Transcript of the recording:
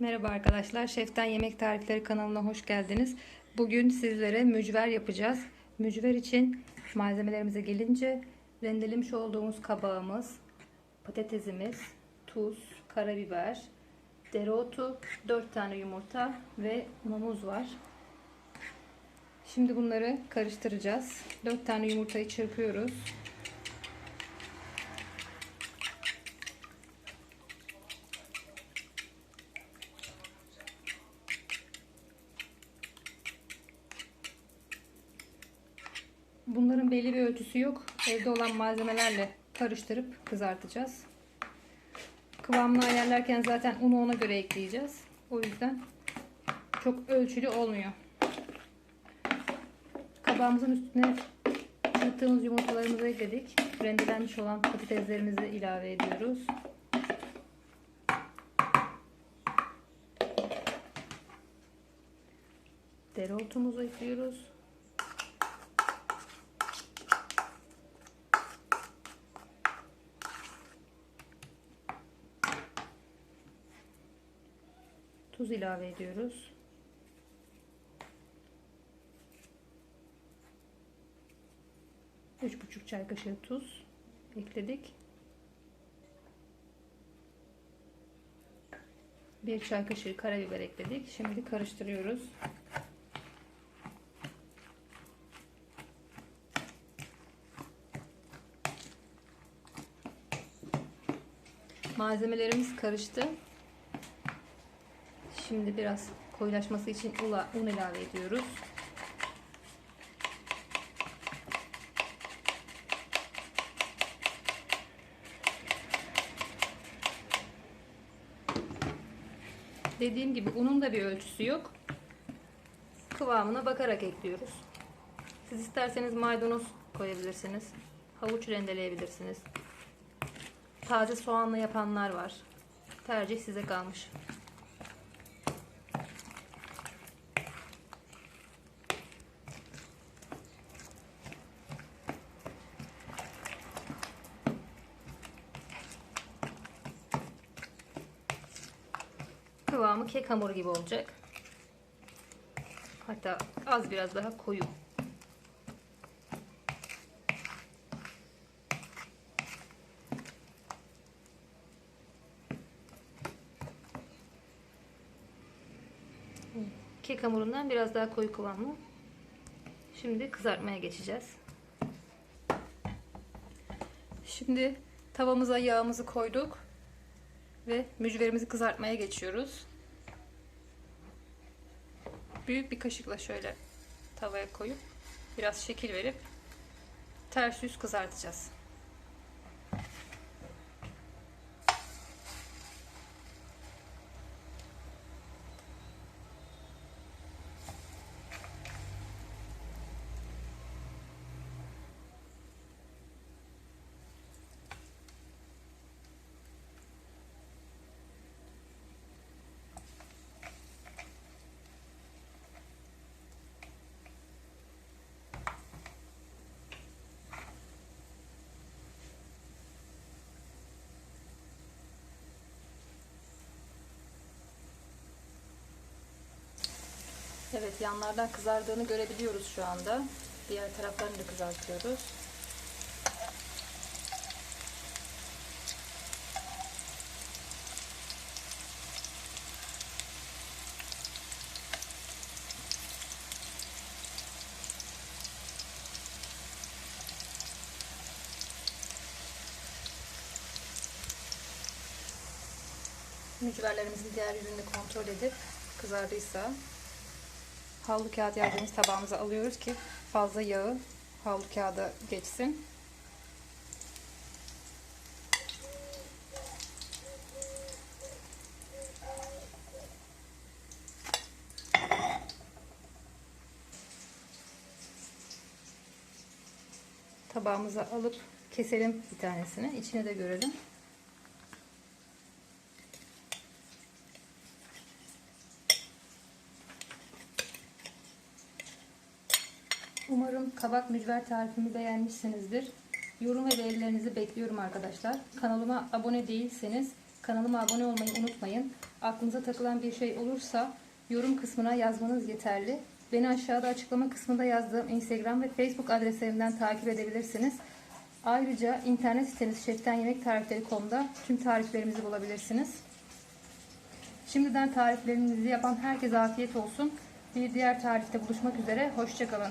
Merhaba arkadaşlar. Şeften Yemek Tarifleri kanalına hoş geldiniz. Bugün sizlere mücver yapacağız. Mücver için malzemelerimize gelince rendelemiş olduğumuz kabağımız, patatesimiz, tuz, karabiber, dereotu, 4 tane yumurta ve unumuz var. Şimdi bunları karıştıracağız. 4 tane yumurtayı çırpıyoruz. Bunların belli bir ölçüsü yok. Evde olan malzemelerle karıştırıp kızartacağız. Kıvamını ayarlarken zaten unu ona göre ekleyeceğiz. O yüzden çok ölçülü olmuyor. Kabağımızın üstüne çırptığımız yumurtalarımızı ekledik. Rendelenmiş olan patateslerimizi ilave ediyoruz. Dereotumuzu ekliyoruz. Tuz ilave ediyoruz. Üç buçuk çay kaşığı tuz ekledik. Bir çay kaşığı karabiber ekledik. Şimdi karıştırıyoruz. Malzemelerimiz karıştı. Şimdi biraz koyulaşması için un ilave ediyoruz. Dediğim gibi unun da bir ölçüsü yok. Kıvamına bakarak ekliyoruz. Siz isterseniz maydanoz koyabilirsiniz. Havuç rendeleyebilirsiniz. Taze soğanla yapanlar var. Tercih size kalmış. Kıvamı kek hamuru gibi olacak. Hatta az biraz daha koyu. Kek hamurundan biraz daha koyu kıvamlı. Şimdi kızartmaya geçeceğiz. Şimdi tavamıza yağımızı koyduk ve mücverimizi kızartmaya geçiyoruz. Büyük bir kaşıkla şöyle tavaya koyup biraz şekil verip ters yüz kızartacağız. Evet yanlardan kızardığını görebiliyoruz şu anda. Diğer taraflarını da kızartıyoruz. Mücverlerimizin diğer yüzünü kontrol edip kızardıysa havlu kağıt yardımımız tabağımıza alıyoruz ki fazla yağı havlu kağıda geçsin. Tabağımıza alıp keselim bir tanesini. İçine de görelim. Umarım kabak mücver tarifimi beğenmişsinizdir. Yorum ve beğenilerinizi bekliyorum arkadaşlar. Kanalıma abone değilseniz Kanalıma abone olmayı unutmayın. Aklınıza takılan bir şey olursa yorum kısmına yazmanız yeterli. Beni aşağıda açıklama kısmında yazdığım Instagram ve Facebook adreslerimden takip edebilirsiniz. Ayrıca internet sitemiz şeftanyemektarifleri.com'da tüm tariflerimizi bulabilirsiniz. Şimdiden tariflerinizi yapan herkese afiyet olsun. Bir diğer tarifte buluşmak üzere. Hoşçakalın.